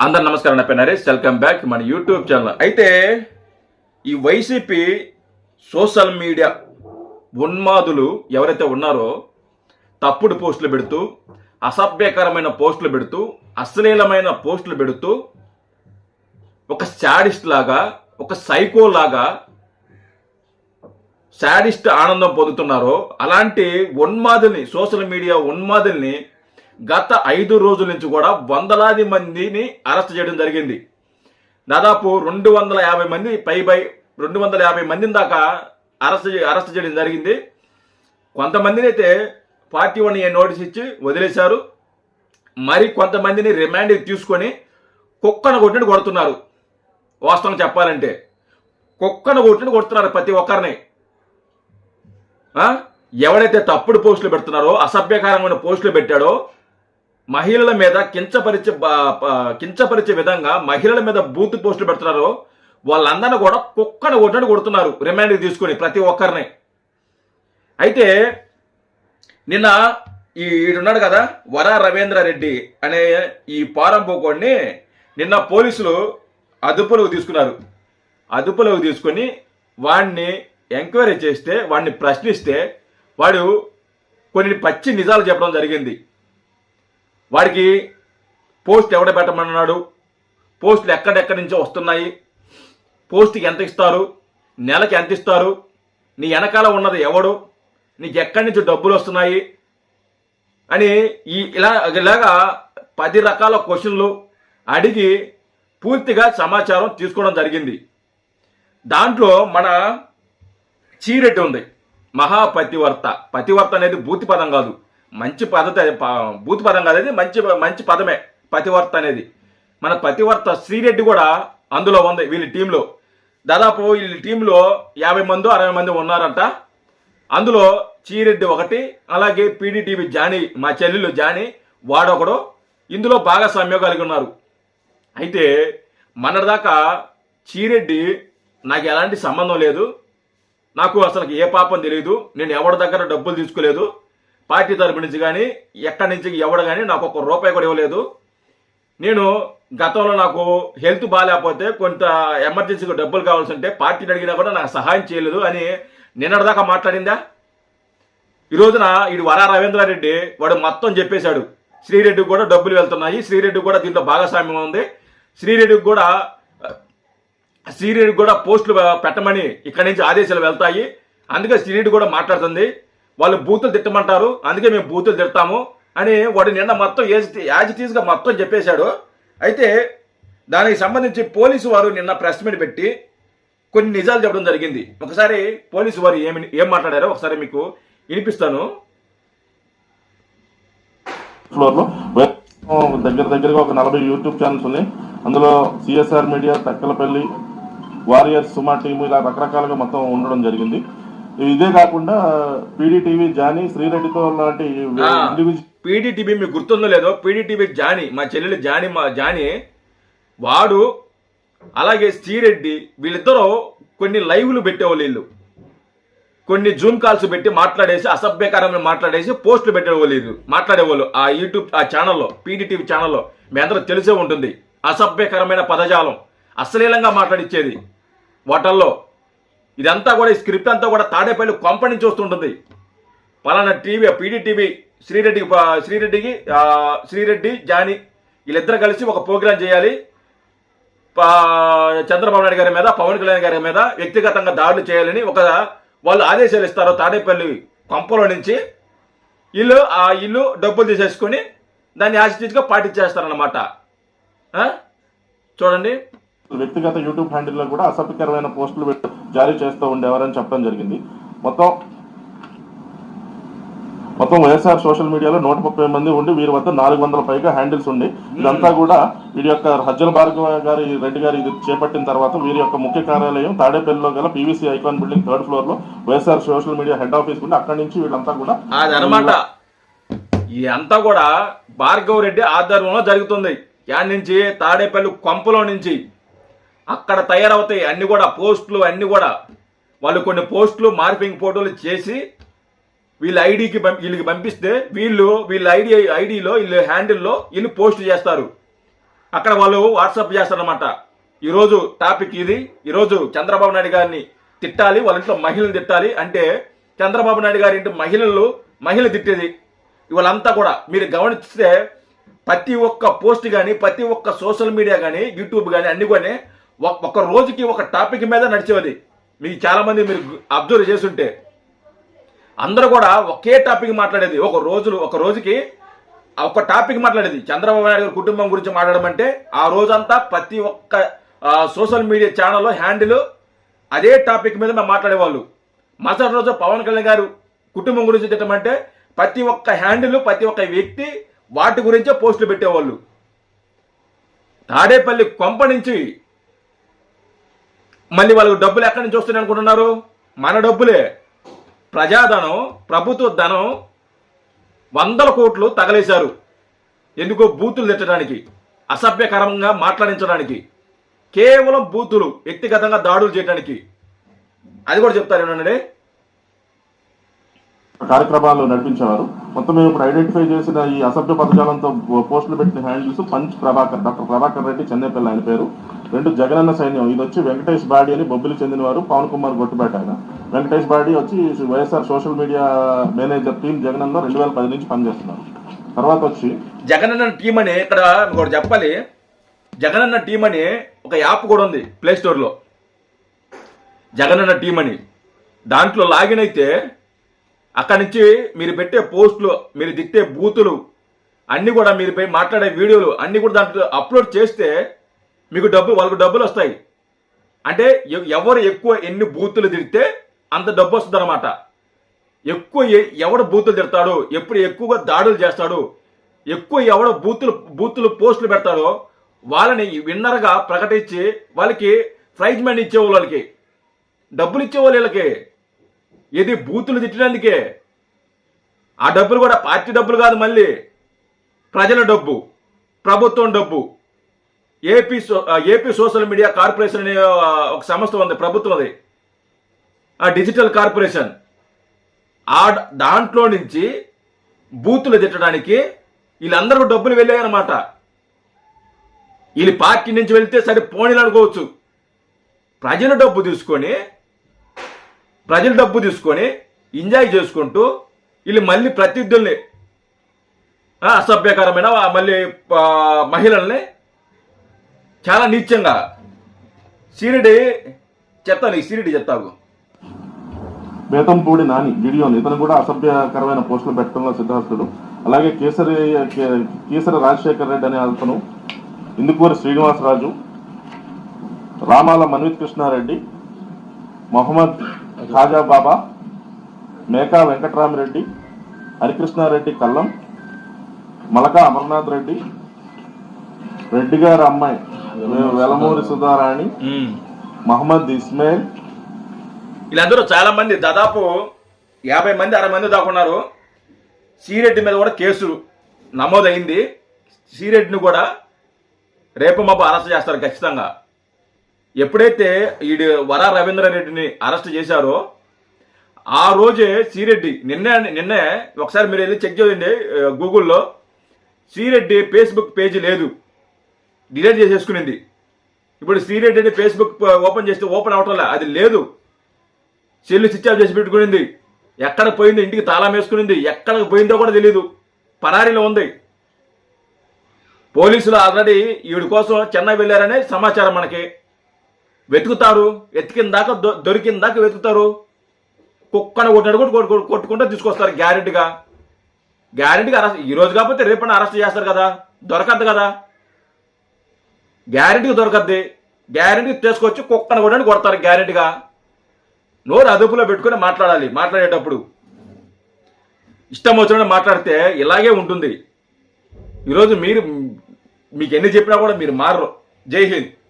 అందరు నమస్కారం నా నరేష్. వెల్కమ్ బ్యాక్ మన యూట్యూబ్ ఛానల్ అయితే ఈ వైసీపీ సోషల్ మీడియా ఉన్మాదులు ఎవరైతే ఉన్నారో తప్పుడు పోస్టులు పెడుతూ అసభ్యకరమైన పోస్టులు పెడుతూ అశ్లీలమైన పోస్టులు పెడుతూ ఒక శాడిస్ట్ లాగా ఒక సైకో లాగా శాడిస్ట్ ఆనందం పొందుతున్నారో అలాంటి ఉన్మాదుల్ని సోషల్ మీడియా ఉన్మాదుల్ని గత ఐదు రోజుల నుంచి కూడా వందలాది మందిని అరెస్ట్ చేయడం జరిగింది. దాదాపు రెండు వందల యాభై మంది పై రెండు వందల యాభై మందిని దాకా అరెస్ట్ అరెస్ట్ చేయడం జరిగింది. కొంతమందిని అయితే పార్టీ వన్ ఏ నోటీస్ ఇచ్చి వదిలేశారు. మరి కొంతమందిని రిమాండ్ తీసుకొని కుక్కను కొట్టినట్టు కొడుతున్నారు. వాస్తవం చెప్పాలంటే కుక్కను కొట్టినట్టు కొడుతున్నారు ప్రతి ఒక్కరిని. ఎవడైతే తప్పుడు పోస్టులు పెడుతున్నారో అసభ్యకరమైన పోస్టులు పెట్టాడో మహిళల మీద కించపరిచే కించపరిచే విధంగా మహిళల మీద బూత్ పోస్టులు పెడుతున్నారో వాళ్ళందరినీ కూడా కుక్కను కొట్టినట్టు కొడుతున్నారు రిమాండ్ తీసుకొని ప్రతి ఒక్కరిని. అయితే నిన్న ఈ ఈడున్నాడు కదా వర రవీంద్ర రెడ్డి అనే ఈ పారంపోకోడిని నిన్న పోలీసులు అదుపులోకి తీసుకున్నారు. అదుపులోకి తీసుకొని వాడిని ఎంక్వైరీ చేస్తే వాడిని ప్రశ్నిస్తే వాడు కొన్ని పచ్చి నిజాలు చెప్పడం జరిగింది. వాడికి పోస్ట్ ఎవడ పెట్టమన్నాడు? పోస్టులు ఎక్కడెక్కడి నుంచో వస్తున్నాయి. పోస్ట్కి ఎంత ఇస్తారు? నెలకి ఎంత ఇస్తారు? నీ వెనకాల ఉన్నది ఎవడు? నీకు ఎక్కడి నుంచి డబ్బులు వస్తున్నాయి? అని ఈ ఇలా ఇలాగా పది రకాల క్వశ్చన్లు అడిగి పూర్తిగా సమాచారం తీసుకోవడం జరిగింది. దాంట్లో మన చీరెడ్డి ఉంది. మహాపతివర్త. పతివర్త అనేది భూతి పదం కాదు. మంచి పద్ధతి అది, భూతి పదం కాదు అది. మంచి మంచి పదమే. పతివర్త అనేది. మన పతివర్త శ్రీరెడ్డి కూడా అందులో ఉంది వీళ్ళ టీంలో. దాదాపు వీళ్ళ టీంలో యాభై మంది అరవై మంది ఉన్నారంట. అందులో చీరెడ్డి ఒకటి అలాగే పీడీటీవీ జానీ మా చెల్లెలు జానీ వాడొకడు. ఇందులో భాగస్వామ్యం కలిగి ఉన్నారు. అయితే మొన్నటిదాకా చీరెడ్డి నాకు ఎలాంటి సంబంధం లేదు. నాకు అసలు ఏ పాపం తెలియదు నేను ఎవరి దగ్గర డబ్బులు తీసుకోలేదు. పార్టీ తరపు నుంచి కానీ ఎక్కడి నుంచి ఎవడు కానీ నాకు ఒక రూపాయి కూడా ఇవ్వలేదు. నేను గతంలో నాకు హెల్త్ బాగాలేకపోతే కొంత ఎమర్జెన్సీకి డబ్బులు కావాల్సి ఉంటే పార్టీని అడిగినా కూడా నాకు సహాయం చేయలేదు అని నిన్నటిదాకా మాట్లాడిందా? ఈ రోజున ఇటు వరా రవీంద్రారెడ్డి వాడు మొత్తం చెప్పేశాడు. శ్రీరెడ్డికి కూడా డబ్బులు వెళ్తున్నాయి. శ్రీరెడ్డి కూడా దీంట్లో భాగస్వామ్యం ఉంది. శ్రీరెడ్డికి కూడా శ్రీరెడ్డికి కూడా పోస్టులు పెట్టమని ఇక్కడి నుంచి ఆదేశాలు వెళ్తాయి. అందుకే శ్రీరెడ్డి కూడా మాట్లాడుతుంది. వాళ్ళు బూతులు తిట్టమంటారు అందుకే మేము బూతులు తిడతాము అని వాడు నిన్న మొత్తం యాజ్ యాజ్ ఇట్ మొత్తం చెప్పేశాడు. అయితే దానికి సంబంధించి పోలీసు వారు నిన్న ప్రెస్ మీట్ పెట్టి కొన్ని నిజాలు చెప్పడం జరిగింది. ఒకసారి పోలీసు వారు ఏమి ఏం మాట్లాడారో ఒకసారి మీకు వినిపిస్తాను. దగ్గర దగ్గరగా ఒక నలభై యూట్యూబ్ ఛానల్స్ ఉన్నాయి. అందులో సిఎస్ఆర్ మీడియా తక్కలపల్లి వారియర్స్ సుమా టీము ఇలా రకరకాలుగా మొత్తం ఉండడం జరిగింది. ఇదే కాకుండా పీడీటీవీ జానీ శ్రీరెడ్డితో లాంటి పీడీటీవీ మీకు గుర్తుందో లేదో పీడీటీవీ జానీ మా చెల్లెలు జానీ మా జానీ వాడు అలాగే శ్రీరెడ్డి వీళ్ళిద్దరూ కొన్ని లైవ్లు పెట్టేవాళ్ళు వీళ్ళు. కొన్ని జూమ్ కాల్స్ పెట్టి మాట్లాడేసి అసభ్యకరమైన మాట్లాడేసి పోస్టులు పెట్టేవాళ్ళు వీళ్ళు. మాట్లాడేవాళ్ళు ఆ యూట్యూబ్ ఆ ఛానల్లో పీడీటీవీ ఛానల్లో. మీ అందరూ తెలిసే ఉంటుంది. అసభ్యకరమైన పదజాలం. అశ్లీలంగా మాట్లాడిచ్చేది. వాటల్లో. ఇదంతా కూడా ఈ స్క్రిప్ట్ అంతా కూడా తాడేపల్లి కొంప నుంచి వస్తుంటుంది. పలానా టీవీ పీడీటీవీ శ్రీరెడ్డికి శ్రీరెడ్డికి శ్రీరెడ్డి జాని వీళ్ళిద్దరు కలిసి ఒక ప్రోగ్రాం చేయాలి. చంద్రబాబు నాయుడు గారి మీద పవన్ కళ్యాణ్ గారి మీద వ్యక్తిగతంగా దాడులు చేయాలని ఒక వాళ్ళు ఆదేశాలు ఇస్తారు తాడేపల్లి కొంపలో నుంచి. ఇల్లు ఆ ఇల్లు డబ్బులు తీసేసుకొని దాన్ని యాజిటీజ్గా పాటించేస్తారన్నమాట. చూడండి. వ్యక్తిగత యూట్యూబ్ హ్యాండిల్లో కూడా అసభ్యకరమైన పోస్టులు పెట్టారు. జారీ చేస్తూ ఉండేవారని చెప్పడం జరిగింది. మొత్తం మొత్తం వైఎస్ఆర్ సోషల్ మీడియాలో నూట ముప్పై మంది ఉండి వీరి వద్ద నాలుగు వందల పైగా హ్యాండిల్స్ ఉండి ఇదంతా కూడా వీరి యొక్క హజ్జల భార్గవ గారి రెడ్డి గారు ఇది చేపట్టిన తర్వాత వీరి యొక్క ముఖ్య కార్యాలయం తాడేపల్లిలో గల పీవీసీ ఐకాన్ బిల్డింగ్ థర్డ్ ఫ్లోర్లో YSR social media head office ఉండి అక్కడి నుంచి వీళ్ళంతా కూడా అదనమాట ఇదంతా కూడా భార్గవ రెడ్డి ఆధ్వర్యంలో జరుగుతుంది. యాడ్ నుంచి తాడేపల్లి కొంపలో నుంచి అక్కడ తయారవుతాయి అన్ని కూడా పోస్టులు అన్ని కూడా. వాళ్ళు కొన్ని పోస్టులు మార్పింగ్ ఫోటోలు చేసి వీళ్ళ ఐడికి వీళ్ళకి పంపిస్తే వీళ్ళు వీళ్ళ ఐడి ఐడిలో వీళ్ళ హ్యాండిల్లో వీళ్ళు పోస్ట్ చేస్తారు. అక్కడ వాళ్ళు వాట్సాప్ చేస్తారనమాట ఈరోజు టాపిక్ ఇది. ఈరోజు చంద్రబాబు నాయుడు గారిని తిట్టాలి వాళ్ళ ఇంట్లో మహిళలు తిట్టాలి అంటే చంద్రబాబు నాయుడు గారి ఇంటి మహిళలు మహిళ తిట్టేది. ఇవాళంతా కూడా మీరు గమనిస్తే ప్రతి ఒక్క పోస్ట్ కానీ ప్రతి ఒక్క సోషల్ మీడియా కానీ యూట్యూబ్ కానీ అన్ని కానీ ఒక- రోజుకి ఒక టాపిక్ మీద నడిచేది మీకు చాలామంది మీరు అబ్జర్వ్ చేస్తుంటే. అందరూ కూడా ఒకే టాపిక్ మాట్లాడేది. ఒక రోజులు ఒక రోజుకి ఒక టాపిక్ మాట్లాడేది. చంద్రబాబు నాయుడు గారి కుటుంబం గురించి మాట్లాడమంటే ఆ రోజంతా ప్రతి ఒక్క సోషల్ మీడియా ఛానల్లో హ్యాండిల్ అదే టాపిక్ మీద మేము మాట్లాడేవాళ్ళు. మరుసటి రోజు పవన్ కళ్యాణ్ గారు కుటుంబం గురించి తిట్టమంటే ప్రతి ఒక్క హ్యాండిల్ ప్రతి ఒక్క వ్యక్తి వాటి గురించే పోస్టులు పెట్టేవాళ్ళు. తాడేపల్లి కొంప నుంచి మళ్ళీ వాళ్ళకు డబ్బులు ఎక్కడి నుంచి వస్తున్నాయి అనుకుంటున్నారు? మన డబ్బులే. ప్రజాధనం ప్రభుత్వ ధనం వందల కోట్లు తగలేశారు. ఎందుకో బూతులు తెచ్చడానికి అసభ్యకరంగా మాట్లాడించడానికి కేవలం బూతులు వ్యక్తిగతంగా దాడులు చేయడానికి అది కూడా చెప్తారు ఏమనండి? కార్యక్రమాలు నడిపించేవారు. మొత్తం మేము ఇప్పుడు ఐడెంటిఫై చేసిన ఈ అసభ్య పదజాలంతో పోస్టులు పెట్టిన handles punch Prabhakar doctor Prabhakar Reddy Chennaipalli ఆయన పేరు. రెండు జగనన్న సైన్యం. ఇది వచ్చి వెంకటేష్ బాడీ అని బొబ్బిలి చెందినవారు పవన్ కుమార్ గొట్టుపేట ఆయన. వెంకటేష్ బాడీ వచ్చి YSR social media manager team Jagananna రెండు వేల పది నుంచి పనిచేస్తున్నారు. తర్వాత వచ్చి జగనన్న టీం అని ఇక్కడ ఒకటి చెప్పాలి. జగనన్న టీం అని ఒక యాప్ కూడా ఉంది ప్లే స్టోర్లో. జగనన్న టీం అని. దాంట్లో లాగిన్ అయితే అక్కడి నుంచి మీరు పెట్టే పోస్టులు మీరు తిట్టే బూతులు అన్నీ కూడా మీరు మాట్లాడే వీడియోలు అన్నీ కూడా దాంట్లో అప్లోడ్ చేస్తే మీకు డబ్బు వాళ్ళకు డబ్బులు వస్తాయి. అంటే ఎవరు ఎక్కువ ఎన్ని బూతులు తిడితే అంత డబ్బు వస్తుంది అనమాట ఎక్కువ ఎవడు బూతులు తిడతాడు ఎప్పుడు ఎక్కువగా దాడులు చేస్తాడు ఎక్కువ ఎవడ బూతులు బూతులు పోస్టులు పెడతాడో వాళ్ళని విన్నర్గా ప్రకటించి వాళ్ళకి ప్రైజ్ మనీ ఇచ్చేవాళ్ళు వాళ్ళకి డబ్బులు ఇచ్చేవాళ్ళు వీళ్ళకి. ఇది బూతులు తిట్టడానికే? ఆ డబ్బులు కూడా పార్టీ డబ్బులు కాదు మళ్ళీ. ప్రజల డబ్బు ప్రభుత్వం డబ్బు. AP so AP social media corporation అనే ఒక సంస్థ ఉంది ప్రభుత్వం అది. ఆ డిజిటల్ కార్పొరేషన్. ఆ దాంట్లో నుంచి బూతులు తిట్టడానికి వీళ్ళందరూ డబ్బులు వెళ్ళాయన్నమాట. వీళ్ళు పార్టీ నుంచి వెళ్తే సరే పోనీలు అనుకోవచ్చు ప్రజల డబ్బు తీసుకొని ప్రజలు డబ్బు తీసుకొని ఎంజాయ్ చేసుకుంటూ వీళ్ళు మళ్ళీ ప్రత్యర్థుల్ని ఆ, అసభ్యకరమైన మళ్ళీ మహిళల్ని చాలా నీచంగా సీరిడి చెప్తాను ఈ సీరిడి చెప్తావు బేతంపూడి నాని గిడియోన్ ఇతను కూడా అసభ్యకరమైన పోస్టులు పెట్టడంలో సిద్ధార్థుడు అలాగే కేసరి కేసరి రాజశేఖర్ రెడ్డి అనే అతను ఇందుకూరి శ్రీనివాసరాజు రామాల మన్విత్ కృష్ణారెడ్డి మొహమ్మద్ ఖాజా బాబా మేకా వెంకట్రామరెడ్డి హరికృష్ణారెడ్డి కల్లం మలక అమర్నాథ్ రెడ్డి రెడ్డి గారి అమ్మాయి వెలమూరి సుధారాణి మహమ్మద్ ఇస్మాయిల్. వీళ్ళందరూ చాలా మంది దాదాపు యాభై మంది అరవై మంది దాకా ఉన్నారు. సీరెడ్డి మీద కూడా కేసు నమోదైంది. సీరెడ్డిని కూడా రేపు మాపు అరెస్ట్ చేస్తారు ఖచ్చితంగా. ఎప్పుడైతే ఈడు వర రవీంద్రారెడ్డిని అరెస్ట్ చేశారో ఆ రోజే సిరెడ్డి నిన్నే నిన్నే ఒకసారి మీరు వెళ్ళి చెక్ చేయండి గూగుల్లో సిరెడ్డి ఫేస్బుక్ పేజీ లేదు. డిలీట్ చేసేసుకునింది. ఇప్పుడు సిరెడ్డిని ఫేస్బుక్ ఓపెన్ చేస్తే ఓపెన్ అవటంలే అది లేదు. సెల్లు స్విచ్ ఆఫ్ చేసి పెట్టుకునింది. ఎక్కడ పోయింది ఇంటికి తాళం వేసుకునింది. ఎక్కడికి పోయిందో కూడా తెలియదు పరారీలో ఉంది. పోలీసులు ఆల్రెడీ వీడి కోసం చెన్నై వెళ్ళారనే సమాచారం మనకి. వెతుకుతారు వెతికిన దాకా దొ- దొరికిన దాకా వెతుకుతారు. కుక్కన కొట్టినట్టు కూడా కొట్టు- కొట్టుకుంటూ తీసుకొస్తారు గ్యారెంటీగా. గ్యారెంటీగా అరెస్ట్ ఈరోజు కాకపోతే రేపన్నా అరెస్ట్ చేస్తారు కదా దొరకద్దు కదా. గ్యారెంటీగా దొరకద్ది. గ్యారెంటీ తీసుకొచ్చి కుక్కన కొట్టడానికి కొడతారు గ్యారెంటీగా. నోరు అదుపులో పెట్టుకుని మాట్లాడాలి మాట్లాడేటప్పుడు. ఇష్టం వచ్చినట్టు మాట్లాడితే ఇలాగే ఉంటుంది. ఈరోజు మీరు మీకు ఎన్ని చెప్పినా కూడా మీరు మారరు. జై హింద్.